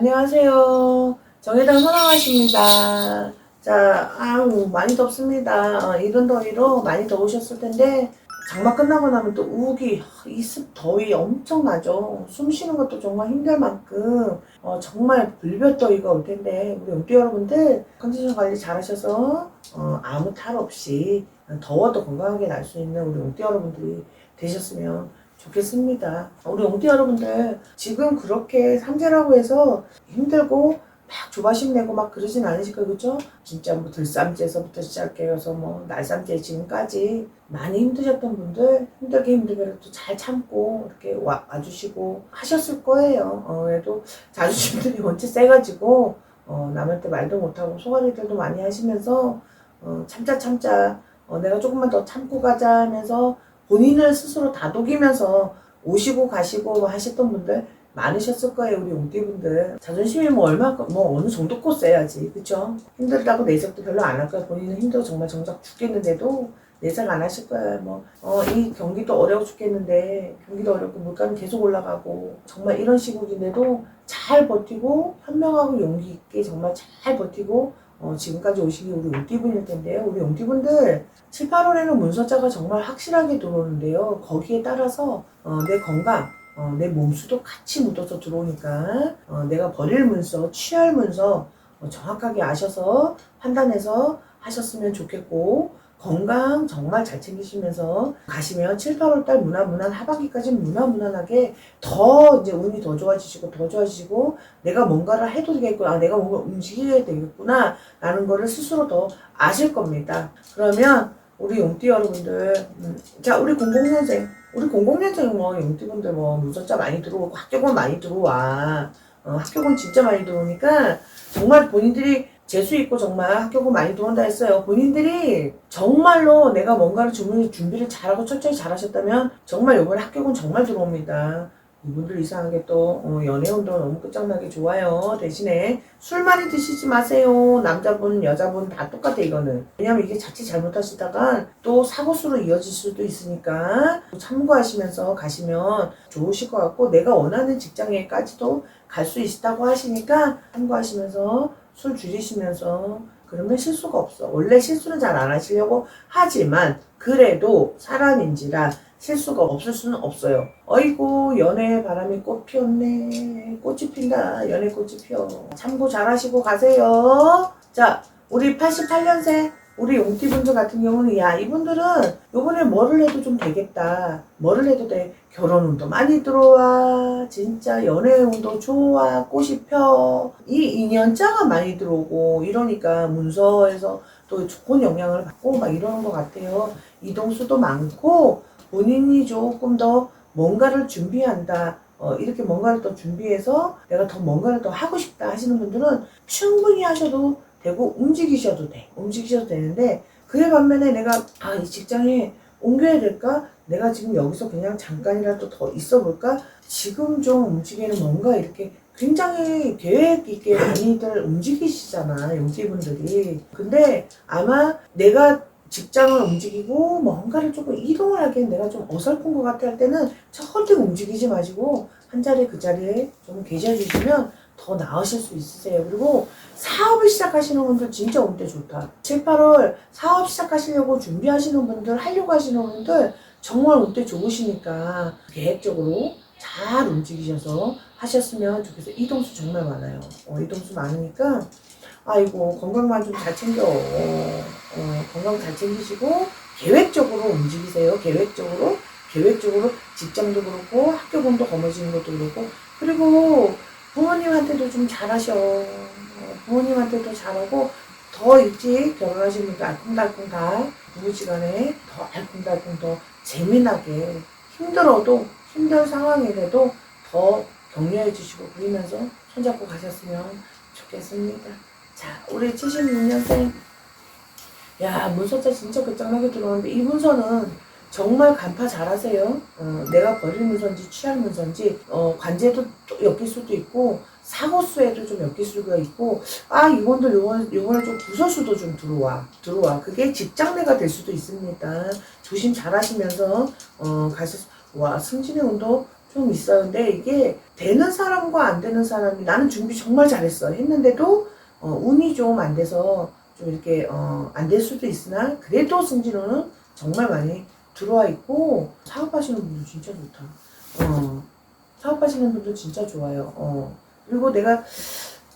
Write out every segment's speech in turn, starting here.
안녕하세요. 정혜당 선왕아십니다. 자, 아우, 많이 덥습니다. 어, 이런 더위로 많이 더우셨을 텐데, 장마 끝나고 나면 또 우기, 이 습 더위 엄청나죠. 숨 쉬는 것도 정말 힘들 만큼, 어, 정말 불볕더위가 올 텐데, 우리 용띠 여러분들 컨디션 관리 잘 하셔서, 어, 아무 탈 없이 더워도 건강하게 날 수 있는 우리 용띠 여러분들이 되셨으면 좋겠습니다. 우리 용띠 여러분들 지금 그렇게 삼재라고 해서 힘들고 막 조바심 내고 막 그러진 않으실 거예요. 그죠? 진짜 뭐 들쌈째에서부터 시작해서 뭐 날쌈째 지금까지 많이 힘드셨던 분들 힘들게 힘들게라도 잘 참고 이렇게 와, 와주시고 하셨을 거예요. 어, 그래도 자존심들이 원체 세가지고 어, 남한테 말도 못하고 소가리들도 많이 하시면서 어, 참자 참자 어, 내가 조금만 더 참고 가자 하면서 본인을 스스로 다독이면서 오시고 가시고 뭐 하셨던 분들 많으셨을 거예요 우리 용띠분들. 자존심이 뭐 얼마큼 뭐 어느 정도 꽂어야지 그쵸? 힘들다고 내색도 별로 안 할 거야. 본인은 힘들어 정말 정작 죽겠는데도 내색 안 하실 거야. 뭐어이 경기도 어려워 죽겠는데 경기도 어렵고 물가는 계속 올라가고 정말 이런 시국인데도 잘 버티고 현명하고 용기 있게 정말 잘 버티고 어, 지금까지 게 우리 용띠분일 텐데요. 우리 용띠분들 7, 8월에는 문서자가 정말 확실하게 들어오는데요. 거기에 따라서 어, 내 건강, 어, 내 몸수도 같이 묻어서 들어오니까 어, 내가 버릴 문서, 취할 문서 어, 정확하게 아셔서 판단해서 하셨으면 좋겠고 건강 정말 잘 챙기시면서 가시면 7, 8월 달 무난무난 하반기까지 무난무난하게 더 이제 운이 더 좋아지시고 더 좋아지시고 내가 뭔가를 해도 되겠구나 아, 내가 뭔가 움직여야 되겠구나 라는 거를 스스로 더 아실 겁니다. 그러면 우리 용띠 여러분들 음, 자 우리 00년생 우리 00년생 뭐 용띠분들 뭐 무서자 많이 들어오고 학교금 많이 들어와. 어, 학교금 진짜 많이 들어오니까 정말 본인들이 재수 있고 정말 학교금 많이 들어온다 했어요. 본인들이 정말로 내가 뭔가를 주문 준비를 잘하고 철저히 잘하셨다면 정말 이번에 학교금 정말 들어옵니다. 이분들 이상하게 또 어, 연애운도 너무 끝장나게 좋아요. 대신에 술 많이 드시지 마세요. 남자분, 여자분 다 똑같아 이거는. 왜냐면 이게 자칫 잘못하시다가 또 사고수로 이어질 수도 있으니까 참고하시면서 가시면 좋으실 것 같고 내가 원하는 직장에까지도 갈 수 있다고 하시니까 참고하시면서 술 줄이시면서 그러면 실수가 없어. 원래 실수는 잘 안 하시려고 하지만 그래도 사람인지라 실수가 없을 수는 없어요. 어이구 연애 바람이 꽃 피었네. 꽃이 핀다. 연애 꽃이 피어. 참고 잘하시고 가세요. 자, 우리 88년생 우리 용띠분들 같은 경우는 야 이분들은 요번에 뭐를 해도 좀 되겠다. 뭐를 해도 돼. 결혼 운도 많이 들어와. 진짜 연애 운도 좋아. 꽃이 펴. 이 인연자가 많이 들어오고 이러니까 문서에서 또 좋은 영향을 받고 막 이러는 것 같아요. 이동수도 많고 본인이 조금 더 뭔가를 준비한다. 어, 이렇게 뭔가를 더 준비해서 내가 더 뭔가를 더 하고 싶다 하시는 분들은 충분히 하셔도 되고 움직이셔도 돼. 움직이셔도 되는데 그에 반면에 내가 아, 이 직장에 옮겨야 될까? 내가 지금 여기서 그냥 잠깐이라도 더 있어 볼까? 지금 좀 움직이는 뭔가 이렇게 굉장히 계획 있게 많이들 움직이시잖아, 용띠분들이. 근데 아마 내가 직장을 움직이고 뭔가를 조금 이동을 하기엔 내가 좀 어설픈 것 같아 할 때는 절대 움직이지 마시고 한 자리 그 자리에 좀 계셔주시면 더 나으실 수 있으세요. 그리고 사업을 시작하시는 분들 진짜 운때 좋다. 7, 8월 사업 시작하시려고 준비하시는 분들, 하려고 하시는 분들 정말 운때 좋으시니까 계획적으로 잘 움직이셔서 하셨으면 좋겠어요. 이동수 정말 많아요. 어, 이동수 많으니까 아이고 건강만 좀 잘 챙겨. 어, 어, 건강 잘 챙기시고 계획적으로 움직이세요. 계획적으로 계획적으로 직장도 그렇고 학교금도 거머쥐는 것도 그렇고 그리고 부모님한테도 좀 잘하셔. 어, 부모님한테도 잘하고 더 일찍 결혼하신 분들 알콩달콩 다 부부지간에 더 알콩달콩 더 재미나게 힘들어도 힘든 상황이라도 더 격려해 주시고 그러면서 손잡고 가셨으면 좋겠습니다. 자, 우리 76년생. 야, 문서자 진짜 끝장나게 들어오는데 이 문서는 정말 간파 잘하세요. 어, 내가 버릴 문서인지 취할 문서인지 어, 관제도 또 엮일 수도 있고 사고수에도 좀 엮일 수가 있고 아 이번도 요번 요번에 좀 부서수도 좀 들어와 들어와 그게 직장내가 될 수도 있습니다. 조심 잘하시면서 어 가셔 와 승진의 운도 좀 있어요. 근데 이게 되는 사람과 안 되는 사람이 나는 준비 정말 잘했어. 했는데도 어, 운이 좀 안 돼서 좀 이렇게 어, 안 될 수도 있으나 그래도 승진호는 정말 많이 들어와 있고 사업하시는 분들 진짜 좋다. 어, 사업하시는 분들 진짜 좋아요. 어, 그리고 내가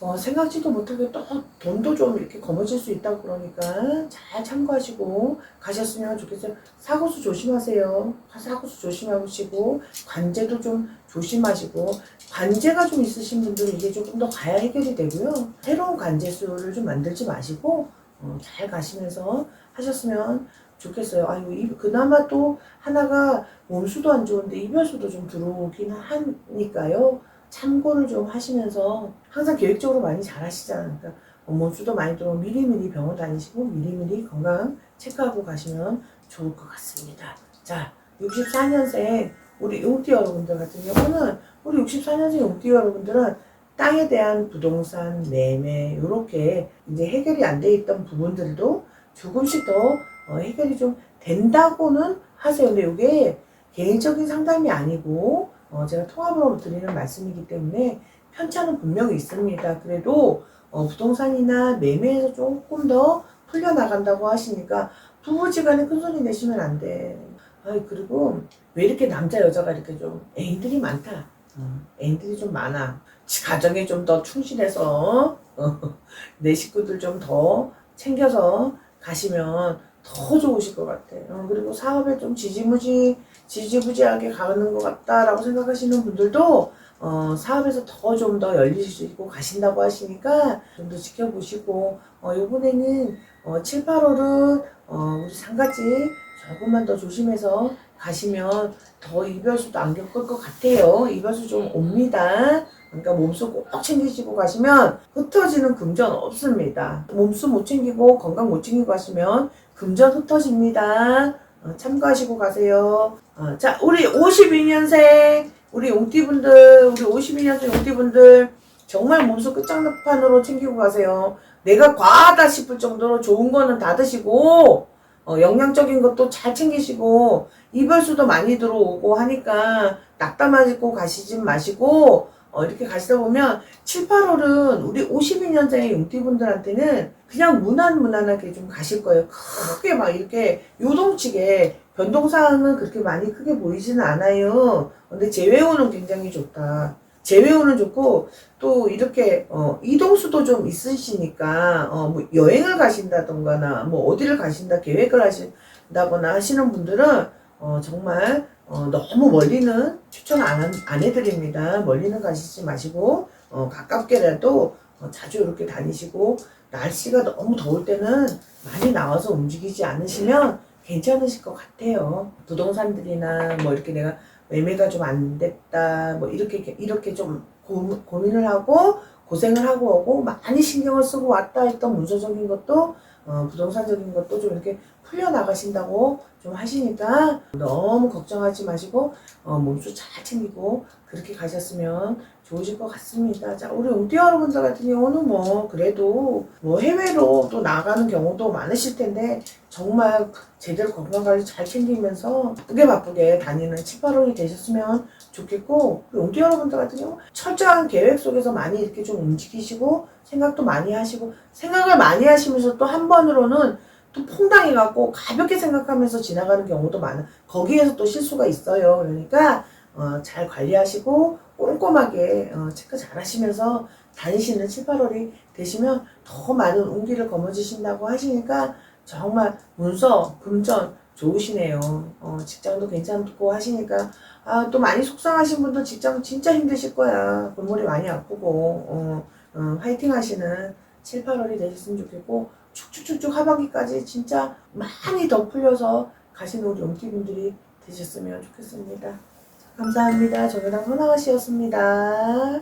어, 생각지도 못하게 또 돈도 좀 이렇게 거머쥘 수 있다고 그러니까 잘 참고하시고 가셨으면 좋겠어요. 사고수 조심하세요. 사고수 조심하시고 관제도 좀 조심하시고 관제가 좀 있으신 분들은 이게 조금 더 가야 해결이 되고요. 새로운 관제수를 좀 만들지 마시고 어, 잘 가시면서 하셨으면 좋겠어요. 이- 그나마 또 하나가 몸수도 안 좋은데 이별수도 좀 들어오긴 하니까요. 참고를 좀 하시면서 항상 계획적으로 많이 잘 하시잖아요. 그러니까 어, 몸수도 많이 들어오면 미리미리 병원 다니시고 미리미리 건강 체크하고 가시면 좋을 것 같습니다. 자, 64년생 우리 용띠 여러분들 같은 경우는 우리 64년생 용띠 여러분들은 땅에 대한 부동산 매매 이렇게 이제 해결이 안 돼 있던 부분들도 조금씩 더 어, 해결이 좀 된다고는 하세요. 근데 이게 개인적인 상담이 아니고 어, 제가 통합으로 드리는 말씀이기 때문에 편차는 분명히 있습니다. 그래도 어, 부동산이나 매매에서 조금 더 풀려나간다고 하시니까 부부지간에 큰 소리 내시면 안 돼. 아이 그리고 왜 이렇게 남자 여자가 이렇게 좀 애인들이 많다. 어, 애인들이 좀 많아. 지- 가정에 좀 더 충실해서 어, 내 식구들 좀 더 챙겨서 가시면 더 좋으실 것 같아. 어, 그리고 사업에 좀 지지무지 지지부지하게 가는 것 같다라고 생각하시는 분들도 어, 사업에서 더 좀 더 열리시고 가신다고 하시니까 좀 더 지켜보시고 어, 이번에는 어, 7, 8월은 어, 우리 상가지 조금만 더 조심해서 가시면 더 이별수도 안 겪을 것 같아요. 이별수 좀 옵니다. 그러니까 몸수 꼭 챙기시고 가시면 흩어지는 금전 없습니다. 몸수 못 챙기고 건강 못 챙기고 가시면 금전 흩어집니다. 어, 참고하시고 가세요. 어, 자, 우리 52년생, 우리 용띠분들, 우리 52년생 용띠분들, 정말 몸수 끝장판으로 챙기고 가세요. 내가 과하다 싶을 정도로 좋은 거는 다 드시고, 어, 영양적인 것도 잘 챙기시고, 이별수도 많이 들어오고 하니까, 낙담하시고 가시지 마시고, 어, 이렇게 가시다 보면, 7, 8월은 우리 52년생의 용띠분들한테는 그냥 무난무난하게 좀 가실 거예요. 크게 막 이렇게 요동치게 변동사항은 그렇게 많이 크게 보이지는 않아요. 근데 재회호는 굉장히 좋다. 재회호는 좋고 또 이렇게 어, 이동수도 좀 있으시니까 어, 뭐 여행을 가신다던가나 뭐 어디를 가신다 계획을 하신다거나 하시는 분들은 어, 정말 어, 너무 멀리는 추천 안, 안 해드립니다. 멀리는 가시지 마시고 어, 가깝게라도 어, 자주 이렇게 다니시고 날씨가 너무 더울 때는 많이 나와서 움직이지 않으시면 괜찮으실 것 같아요. 부동산들이나 뭐 이렇게 내가 매매가 좀 안 됐다 뭐 이렇게 이렇게 좀 고, 고민을 하고 고생을 하고 오고 많이 신경을 쓰고 왔다 했던 문서적인 것도 어, 부동산적인 것도 좀 이렇게 풀려 나가신다고 좀 하시니까 너무 걱정하지 마시고 어, 몸수 잘 챙기고 그렇게 가셨으면 좋으실 것 같습니다. 자, 우리 용띠 여러분들 같은 경우는 뭐 그래도 뭐 해외로 또 나가는 경우도 많으실 텐데 정말 제대로 건강관리 잘 챙기면서 바쁘게 바쁘게 다니는 7, 8월이 되셨으면 좋겠고 우리 용띠 여러분들 같은 경우 철저한 계획 속에서 많이 이렇게 좀 움직이시고 생각도 많이 하시고 생각을 많이 하시면서 또 한 번으로는 또 퐁당해 갖고 가볍게 생각하면서 지나가는 경우도 많아. 거기에서 또 실수가 있어요. 그러니까 어, 잘 관리하시고 꼼꼼하게 어, 체크 잘 하시면서 다니시는 7, 8월이 되시면 더 많은 운기를 거머쥐신다고 하시니까 정말 문서, 금전 좋으시네요. 어, 직장도 괜찮고 하시니까 아, 또 많이 속상하신 분들 직장 진짜 힘드실 거야. 골머리 많이 아프고 어, 어, 화이팅 하시는 7, 8월이 되셨으면 좋겠고 축축축축 하반기까지 진짜 많이 더 풀려서 가시는 우리 용띠분들이 되셨으면 좋겠습니다. 감사합니다. 정연아 허나가 씨였습니다.